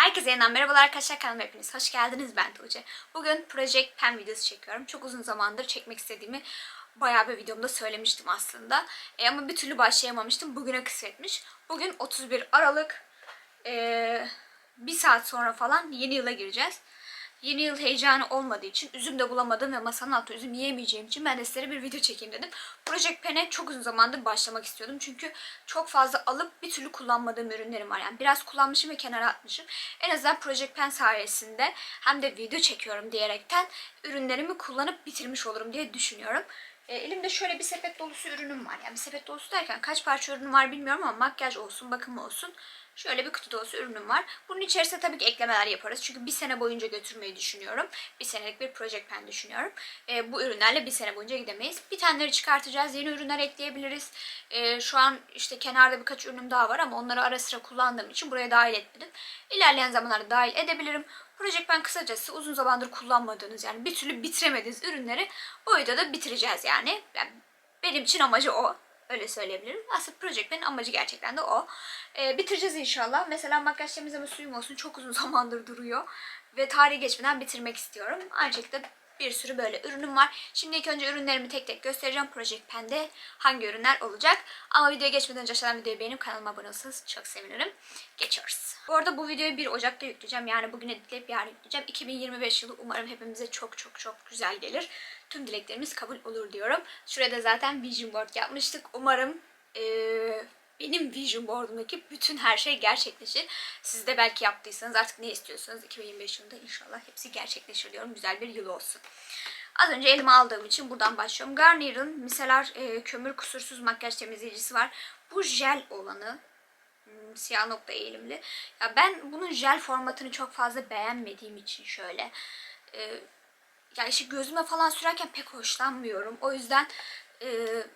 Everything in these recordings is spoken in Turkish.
Herkese yeniden merhabalar arkadaşlar kanalıma hepiniz hoş geldiniz ben Tuğçe. Bugün Project Pen videosu çekiyorum. Çok uzun zamandır çekmek istediğimi bayağı bir videomda söylemiştim aslında. E, ama bir türlü başlayamamıştım. Bugüne kısmetmiş. Bugün 31 Aralık. E, bir saat sonra falan yeni yıla gireceğiz. Yeni yıl heyecanı olmadığı için üzüm de bulamadım ve masanın altı üzüm yiyemeyeceğim için ben de sizlere bir video çekeyim dedim. Project Pen'e çok uzun zamandır başlamak istiyordum. Çünkü çok fazla alıp bir türlü kullanmadığım ürünlerim var. Yani biraz kullanmışım ve kenara atmışım. En azından Project Pen sayesinde hem de video çekiyorum diyerekten ürünlerimi kullanıp bitirmiş olurum diye düşünüyorum. E, elimde şöyle bir sepet dolusu ürünüm var. Yani bir sepet dolusu derken kaç parça ürünüm var bilmiyorum ama makyaj olsun, bakım olsun. Şöyle bir kutu dolusu ürünüm var. Bunun içerisine tabii ki eklemeler yaparız. Çünkü bir sene boyunca götürmeyi düşünüyorum. Bir senelik bir Project Pen düşünüyorum. E, bu ürünlerle bir sene boyunca gidemeyiz. Bir taneleri çıkartacağız. Yeni ürünler ekleyebiliriz. E, şu an işte kenarda birkaç ürünüm daha var ama onları ara sıra kullandığım için buraya dahil etmedim. İlerleyen zamanlarda dahil edebilirim. Project Pen kısacası uzun zamandır kullanmadığınız yani bir türlü bitiremediğiniz ürünleri bu videoda bitireceğiz yani. yani benim için amacı o. Öyle söyleyebilirim. Aslında Project Pen'in amacı gerçekten de o. Ee, bitireceğiz inşallah. Mesela makyaj temizleme suyum olsun çok uzun zamandır duruyor. Ve tarihi geçmeden bitirmek istiyorum. Aynı şekilde bir sürü böyle ürünüm var. Şimdi ilk önce ürünlerimi tek tek göstereceğim. Project Pen'de hangi ürünler olacak. Ama videoya geçmeden önce aşağıdan videoyu beğenip kanalıma abone olursanız çok sevinirim. Geçiyoruz. Bu arada bu videoyu 1 Ocak'ta yükleyeceğim. Yani bugün editleyip yarın yükleyeceğim. 2025 yılı umarım hepimize çok çok çok güzel gelir. Tüm dileklerimiz kabul olur diyorum. Şurada zaten vision board yapmıştık. Umarım eee benim vision board'umdaki bütün her şey gerçekleşir. Siz de belki yaptıysanız artık ne istiyorsanız 2025 yılında inşallah hepsi gerçekleşir diyorum. Güzel bir yıl olsun. Az önce elime aldığım için buradan başlıyorum. Garnier'ın miseler e, kömür kusursuz makyaj temizleyicisi var. Bu jel olanı hmm, siyah nokta eğilimli. Ya ben bunun jel formatını çok fazla beğenmediğim için şöyle e, ya işte gözüme falan sürerken pek hoşlanmıyorum. O yüzden e,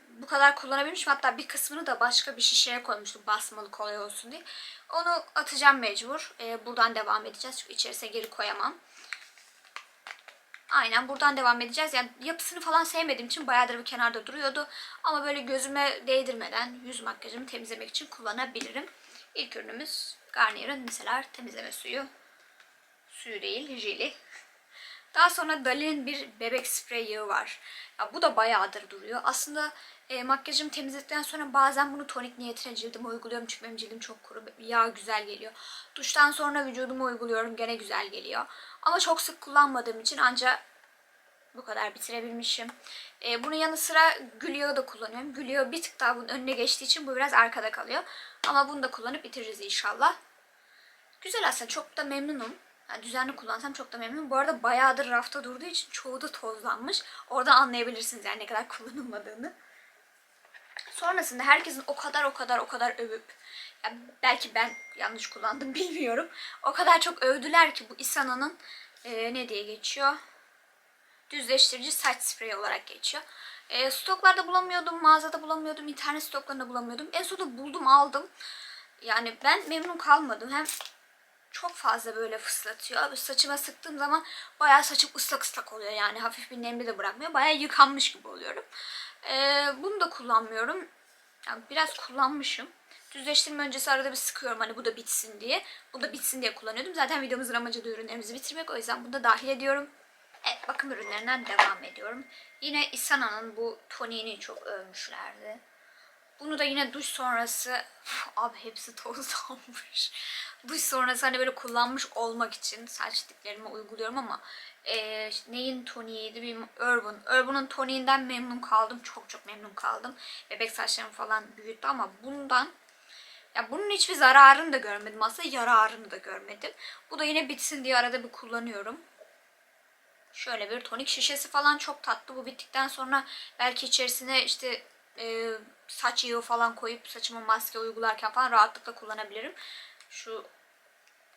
bu kadar kullanabilmişim. Hatta bir kısmını da başka bir şişeye koymuştum basmalı kolay olsun diye. Onu atacağım mecbur. E, buradan devam edeceğiz. Çünkü içerisine geri koyamam. Aynen buradan devam edeceğiz. Yani yapısını falan sevmediğim için bayağıdır bir kenarda duruyordu. Ama böyle gözüme değdirmeden yüz makyajımı temizlemek için kullanabilirim. İlk ürünümüz Garnier'ın miseler temizleme suyu. Suyu değil, jeli. Daha sonra Dali'nin bir bebek sprey var. Ya bu da bayağıdır duruyor. Aslında e, makyajımı temizledikten sonra bazen bunu tonik niyetine cildime uyguluyorum. Çünkü benim cildim çok kuru. Yağ güzel geliyor. Duştan sonra vücuduma uyguluyorum. Gene güzel geliyor. Ama çok sık kullanmadığım için ancak bu kadar bitirebilmişim. E, bunun yanı sıra gül yağı da kullanıyorum. Gül yağı bir tık daha bunun önüne geçtiği için bu biraz arkada kalıyor. Ama bunu da kullanıp bitiririz inşallah. Güzel aslında çok da memnunum. Yani düzenli kullansam çok da memnunum. Bu arada bayağıdır rafta durduğu için çoğu da tozlanmış. Oradan anlayabilirsiniz yani ne kadar kullanılmadığını. Sonrasında herkesin o kadar o kadar o kadar övüp ya belki ben yanlış kullandım bilmiyorum. O kadar çok övdüler ki bu Isana'nın e, ne diye geçiyor? Düzleştirici saç spreyi olarak geçiyor. E, stoklarda bulamıyordum, mağazada bulamıyordum, internet stoklarında bulamıyordum. En sonunda buldum, aldım. Yani ben memnun kalmadım. Hem çok fazla böyle fıslatıyor. Saçıma sıktığım zaman bayağı saçım ıslak ıslak oluyor yani. Hafif bir nemli de bırakmıyor. Bayağı yıkanmış gibi oluyorum. Ee, bunu da kullanmıyorum. Yani biraz kullanmışım. Düzleştirme öncesi arada bir sıkıyorum hani bu da bitsin diye. Bu da bitsin diye kullanıyordum. Zaten videomuzun amacı da ürünlerimizi bitirmek. O yüzden bunu da dahil ediyorum. Evet bakım ürünlerinden devam ediyorum. Yine Isana'nın bu toniğini çok övmüşlerdi. Bunu da yine duş sonrası abi hepsi tozlanmış. duş sonrası hani böyle kullanmış olmak için saç diplerime uyguluyorum ama e, neyin toniğiydi bilmiyorum. Urban. Urban'ın toniğinden memnun kaldım. Çok çok memnun kaldım. Bebek saçlarım falan büyüttü ama bundan ya bunun hiçbir zararını da görmedim. Aslında yararını da görmedim. Bu da yine bitsin diye arada bir kullanıyorum. Şöyle bir tonik şişesi falan çok tatlı. Bu bittikten sonra belki içerisine işte e, saç yağı falan koyup saçıma maske uygularken falan rahatlıkla kullanabilirim. Şu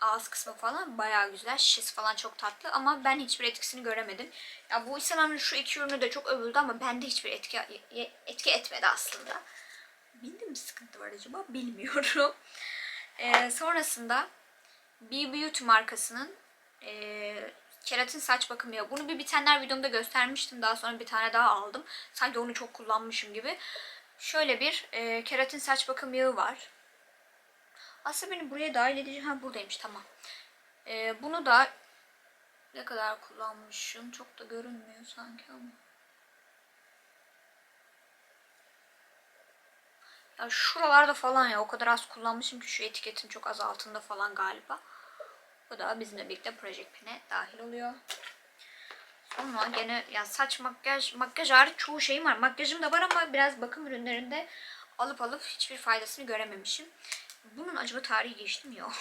ağız kısmı falan bayağı güzel. Şişesi falan çok tatlı ama ben hiçbir etkisini göremedim. Ya bu İsa'nın şu iki ürünü de çok övüldü ama bende hiçbir etki etki etmedi aslında. Bende mi sıkıntı var acaba bilmiyorum. Ee, sonrasında B Beauty markasının e, keratin saç bakımı yağı. Bunu bir bitenler videomda göstermiştim. Daha sonra bir tane daha aldım. Sanki onu çok kullanmışım gibi. Şöyle bir e, keratin saç bakım yağı var. Aslında beni buraya dahil edeceğim. Ha buradaymış tamam. Ee, bunu da ne kadar kullanmışım çok da görünmüyor sanki ama. Ya şuralarda falan ya o kadar az kullanmışım ki şu etiketin çok az altında falan galiba. Bu da bizimle birlikte Project Pen'e dahil oluyor. Sonra gene ya saç makyaj makyaj hariç çoğu şeyim var. Makyajım da var ama biraz bakım ürünlerinde alıp alıp hiçbir faydasını görememişim. Bunun acaba tarihi geçti mi yok?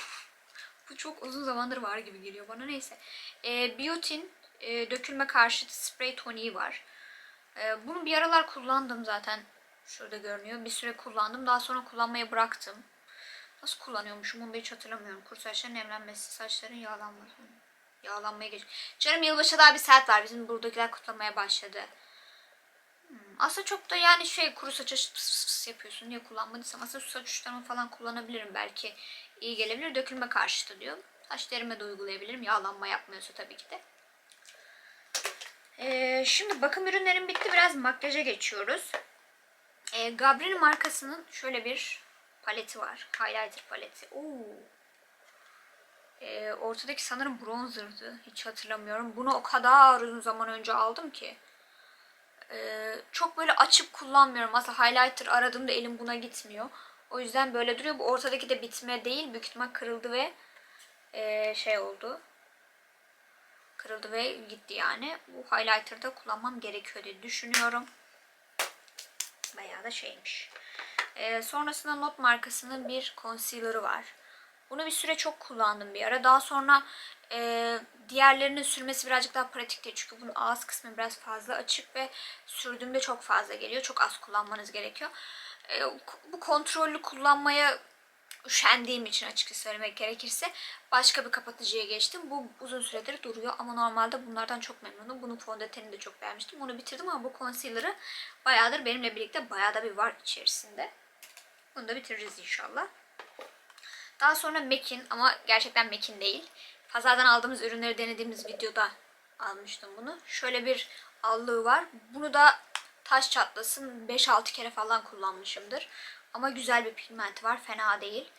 Bu çok uzun zamandır var gibi geliyor bana. Neyse. Ee, Biotin e, dökülme karşıtı sprey toniği var. Ee, bunu bir aralar kullandım zaten. Şurada görünüyor. Bir süre kullandım. Daha sonra kullanmayı bıraktım. Nasıl kullanıyormuşum onu hiç hatırlamıyorum. Kuru saçların nemlenmesi, saçların yağlanması. Yağlanmaya geç. Canım yılbaşı daha bir saat var. Bizim buradakiler kutlamaya başladı. Aslında çok da yani şey kuru saça pıs pıs pıs yapıyorsun diye kullanmadıysam aslında su saç uçlarımı falan kullanabilirim belki iyi gelebilir. Dökülme karşıtı diyor. Saç derime de uygulayabilirim. Yağlanma yapmıyorsa tabii ki de. Ee, şimdi bakım ürünlerim bitti. Biraz makyaja geçiyoruz. Ee, Gabriel markasının şöyle bir paleti var. Highlighter paleti. Oo. Ee, ortadaki sanırım bronzer'dı. Hiç hatırlamıyorum. Bunu o kadar uzun zaman önce aldım ki. Ee, çok böyle açıp kullanmıyorum. Aslında highlighter aradığımda elim buna gitmiyor. O yüzden böyle duruyor. Bu ortadaki de bitme değil. Büyük ihtimal kırıldı ve ee, şey oldu. Kırıldı ve gitti yani. Bu highlighter'da kullanmam gerekiyor diye düşünüyorum. Bayağı da şeymiş. Ee, sonrasında Not markasının bir concealer'ı var. Bunu bir süre çok kullandım bir ara. Daha sonra e, diğerlerinin sürmesi birazcık daha pratik değil. Çünkü bunun ağız kısmı biraz fazla açık ve sürdüğümde çok fazla geliyor. Çok az kullanmanız gerekiyor. E, bu kontrollü kullanmaya üşendiğim için açıkça söylemek gerekirse başka bir kapatıcıya geçtim. Bu uzun süredir duruyor ama normalde bunlardan çok memnunum. Bunun fondötenini de çok beğenmiştim. Bunu bitirdim ama bu concealer'ı bayağıdır benimle birlikte bayağı da bir var içerisinde. Bunu da bitireceğiz inşallah. Daha sonra Mekin ama gerçekten Mekin değil. Pazardan aldığımız ürünleri denediğimiz videoda almıştım bunu. Şöyle bir allığı var. Bunu da taş çatlasın 5-6 kere falan kullanmışımdır. Ama güzel bir pigmenti var. Fena değil.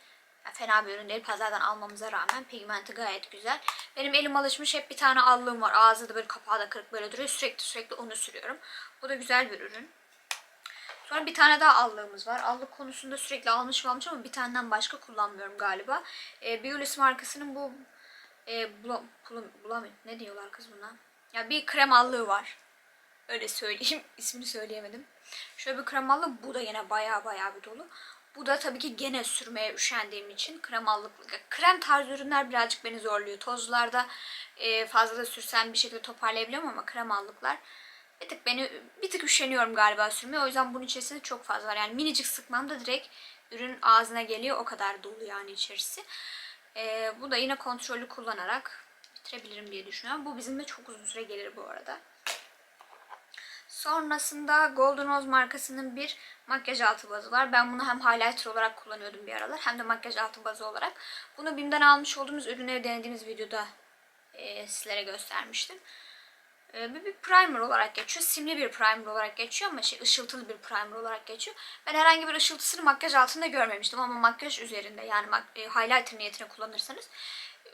Yani fena bir ürün değil. Pazardan almamıza rağmen pigmenti gayet güzel. Benim elim alışmış. Hep bir tane allığım var. Ağzı da böyle kapağı da kırık böyle duruyor. Sürekli sürekli onu sürüyorum. Bu da güzel bir ürün. Sonra bir tane daha allığımız var. Allık konusunda sürekli almış almış ama bir taneden başka kullanmıyorum galiba. E, Biolis markasının bu e, bulam, bulam, bulam- ne diyorlar kız buna? Ya bir krem allığı var. Öyle söyleyeyim. İsmini söyleyemedim. Şöyle bir krem allığı. Bu da yine baya baya bir dolu. Bu da tabii ki gene sürmeye üşendiğim için krem allık. Krem tarzı ürünler birazcık beni zorluyor. Tozlarda e, fazla da sürsem bir şekilde toparlayabiliyorum ama krem allıklar bir tık beni bir tık üşeniyorum galiba sürmeye. O yüzden bunun içerisinde çok fazla var. Yani minicik sıkmam da direkt ürün ağzına geliyor. O kadar dolu yani içerisi. Ee, bu da yine kontrollü kullanarak bitirebilirim diye düşünüyorum. Bu bizimle çok uzun süre gelir bu arada. Sonrasında Golden Rose markasının bir makyaj altı bazı var. Ben bunu hem highlighter olarak kullanıyordum bir aralar hem de makyaj altı bazı olarak. Bunu BİM'den almış olduğumuz ürünleri denediğimiz videoda e, sizlere göstermiştim. Ee, bir, bir primer olarak geçiyor. Simli bir primer olarak geçiyor ama şey ışıltılı bir primer olarak geçiyor. Ben herhangi bir ışıltısını makyaj altında görmemiştim ama makyaj üzerinde yani e, highlighter niyetine kullanırsanız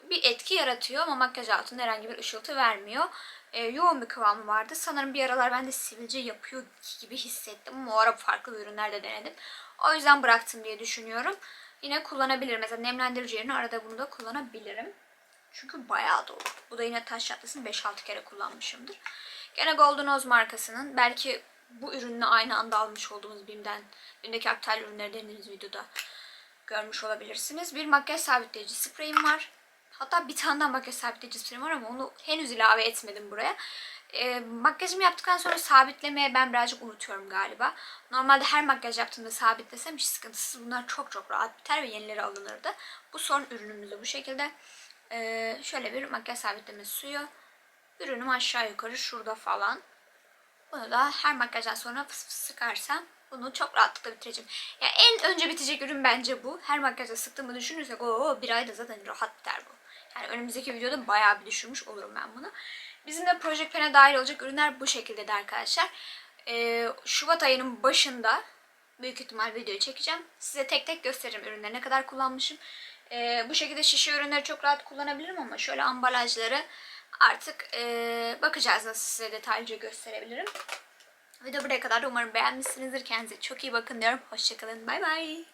bir etki yaratıyor ama makyaj altında herhangi bir ışıltı vermiyor. Ee, yoğun bir kıvamı vardı. Sanırım bir aralar ben de sivilce yapıyor gibi hissettim ama o ara farklı ürünler de denedim. O yüzden bıraktım diye düşünüyorum. Yine kullanabilirim. Mesela nemlendirici yerine arada bunu da kullanabilirim. Çünkü bayağı dolu. Bu da yine taş çatlasını 5-6 kere kullanmışımdır. Gene Golden Oz markasının belki bu ürünle aynı anda almış olduğumuz BİM'den, BİM'deki aptal ürünleri denediğiniz videoda görmüş olabilirsiniz. Bir makyaj sabitleyici spreyim var. Hatta bir tane daha makyaj sabitleyici spreyim var ama onu henüz ilave etmedim buraya. E, makyajımı yaptıktan sonra sabitlemeye ben birazcık unutuyorum galiba. Normalde her makyaj yaptığımda sabitlesem hiç sıkıntısız. Bunlar çok çok rahat biter ve yenileri alınırdı. Bu son ürünümüz de bu şekilde. Ee, şöyle bir makyaj sabitleme suyu. Ürünüm aşağı yukarı şurada falan. Bunu da her makyajdan sonra fıs fıs sıkarsam bunu çok rahatlıkla bitireceğim. Ya en önce bitecek ürün bence bu. Her makyajda sıktığımı düşünürsek o bir ayda zaten rahat biter bu. Yani önümüzdeki videoda bayağı bir düşürmüş olurum ben bunu. Bizim de Project Pen'e dahil olacak ürünler bu şekilde de arkadaşlar. Ee, Şubat ayının başında büyük ihtimal videoyu çekeceğim. Size tek tek gösteririm ürünleri ne kadar kullanmışım. Ee, bu şekilde şişe ürünleri çok rahat kullanabilirim ama şöyle ambalajları artık ee, bakacağız nasıl size detaylıca gösterebilirim. Video buraya kadar umarım beğenmişsinizdir. Kendinize çok iyi bakın diyorum. Hoşçakalın. Bay bay.